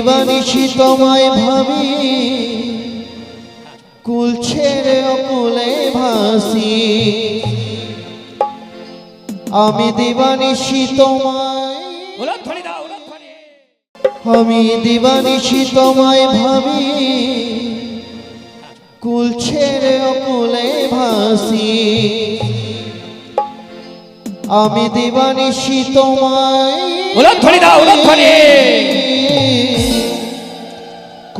দিবানিশি তোমায় ভাবি। কুল ছেড়ে অকুলে ভাসি। আমি দিবানিশি তোমায় আমি দিবানিশি তোমায় ভাবি। কুল ছেড়ে অকুলে ভাসি। আমি দিবানিশি তোমায় উলধ্বনি দাও উলধ্বনি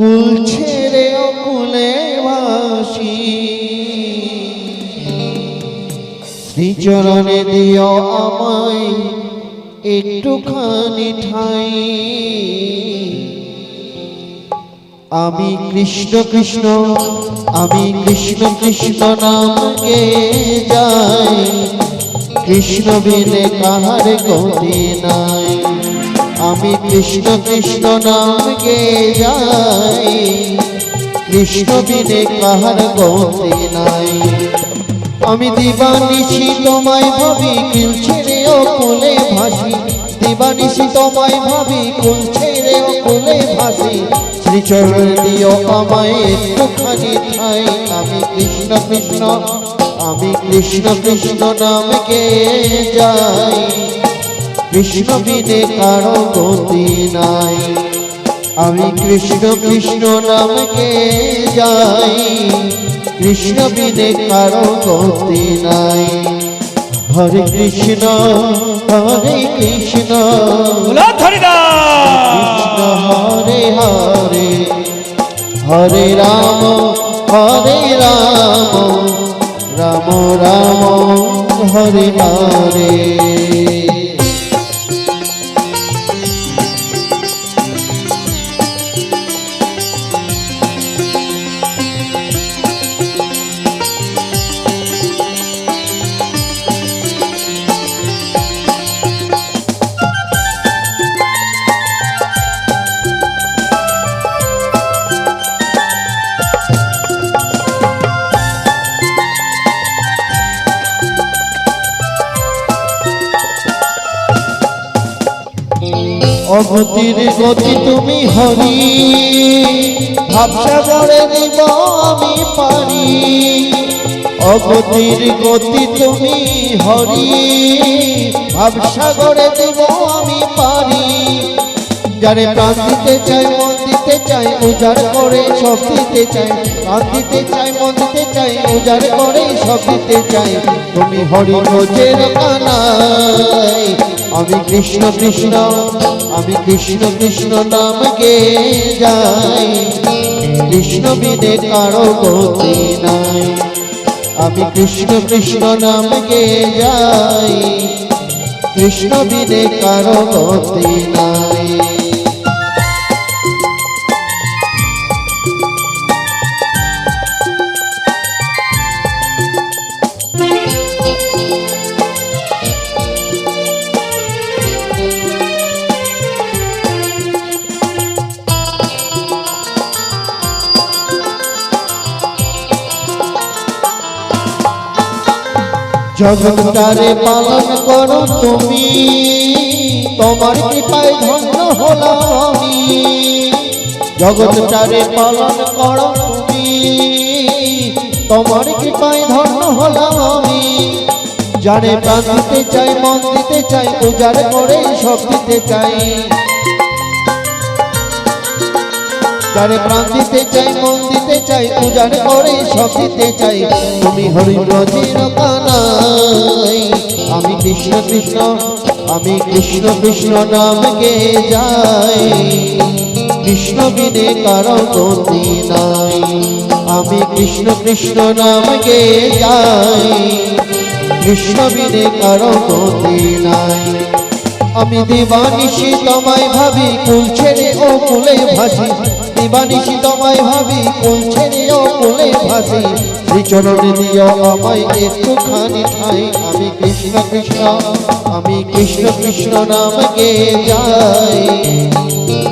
কুল ছেড়ে অকুলে ভাসি শ্রীচরণে দিও আমায় একটুখানি ঠাই। আমি কৃষ্ণ কৃষ্ণ, আমি কৃষ্ণ কৃষ্ণ নামকে যাই। কৃষ্ণ বিনে কাহার গতি নাই। আমি কৃষ্ণ কৃষ্ণ নামকে যাই। কৃষ্ণ বিনে কাহার গতি নাই। আমি দিবানিশি তোমায় ভাবি কুল ছেড়ে ও কোলে ভাসি। দিবানিশি তোমায় ভাবি কুল ছেড়ে ও কোলে ভাসি। শ্রীচরণ দিও আমায় একটুখানি ঠাই। আমি কৃষ্ণ কৃষ্ণ, আমি কৃষ্ণ কৃষ্ণ নামকে যাই। কৃষ্ণ বিনে কারও গতি নাই। আমি কৃষ্ণ কৃষ্ণ নামকে যাই। কৃষ্ণ বিনে কারও গতি নাই। হরে কৃষ্ণ হরে কৃষ্ণ। কৃষ্ণ হরে হরে। হরে রাম হরে রাম। রাম রাম হরে হরে। অগতির গতি তুমি হরি। ভাবসাগরে দিব আমি পারি। অগতির গতি তুমি হরি। ভাবসাগরে দিব আমি পারি। যারে প্রাণ দিতে চাই, মন দিতে চাই, উজাড় করে সব দিতে চাই। প্রাণ দিতে চাই, মন দিতে চাই, উজাড় করে সব দিতে চাই। তুমি হরি রোজের কানাই আমি কৃষ্ণ কৃষ্ণ। আমি কৃষ্ণ কৃষ্ণ নামকে যাই। কৃষ্ণ বিনে কারও গতি নাই। আমি কৃষ্ণ কৃষ্ণ নামকে যাই। কৃষ্ণ বিনে কারও গতি নাই। জগৎটারে পালন করো তুমি। তোমার কৃপায় ধন্য হলাম আমি। জগৎটারে পালন করো তুমি। তোমার কৃপায় ধন্য হলাম আমি। জানে প্রাণ দিতে চাই, মন দিতে চাই উজাড় করে সব দিতে চাই। যারে প্রাণ দিতে চাই, মন দিতে চাই উজাড় করে সব দিতে চাই। তুমি হরিব্রজের কানাই আমি কৃষ্ণ কৃষ্ণ, আমি কৃষ্ণ কৃষ্ণ নামকে যাই। কৃষ্ণ বিনে কারও গতি নাই, আমি কৃষ্ণ কৃষ্ণ নাম নামকে যাই। কৃষ্ণ বিনে কারও গতি নাই, আমি দিবানিশি তোমায় ভাবি, কুল ছেড়ে ও কুলে ভাসি। দিবানিশি তোমায় ভাবি? কুল ছেড়ে ও কুলে ভাসি? শ্রীচরণে দিও আমায় একটুখানি ঠাই। আমি কৃষ্ণ কৃষ্ণ, আমি কৃষ্ণ কৃষ্ণ নামকে যাই।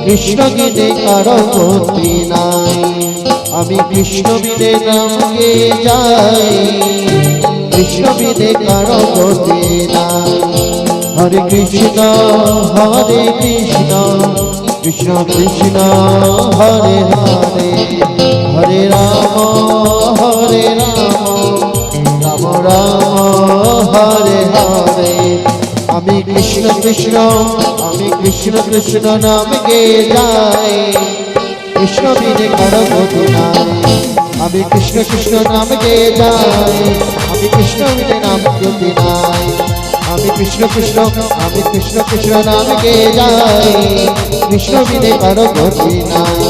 কৃষ্ণ গীতে কারও গতি নাই। আমি কৃষ্ণ বিনে নামকে যাই। কৃষ্ণ বিনে কারও গতি নাই। হরে কৃষ্ণ হরে কৃষ্ণ। কৃষ্ণ কৃষ্ণ, হরে হরে হরে রাম হরে রাম রাম রাম, হরে হরে। আমি কৃষ্ণ কৃষ্ণ, আমি কৃষ্ণ কৃষ্ণ নাম গে যাই। কৃষ্ণ বিনে কারও গতি নাই। আমি কৃষ্ণ কৃষ্ণ নাম গে যাই। আমি কৃষ্ণ বিনে নাম গতি আমি কৃষ্ণ কৃষ্ণ, আমি কৃষ্ণ কৃষ্ণ নাম গে যাই। কৃষ্ণ বিনে কারও গতি নাই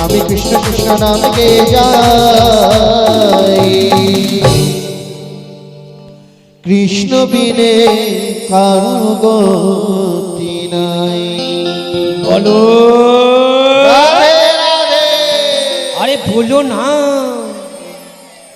আমি কৃষ্ণ কৃষ্ণ নাম গে যাই। কৃষ্ণ বিনে কারও গতি নাই। বলো। আরে বলো না।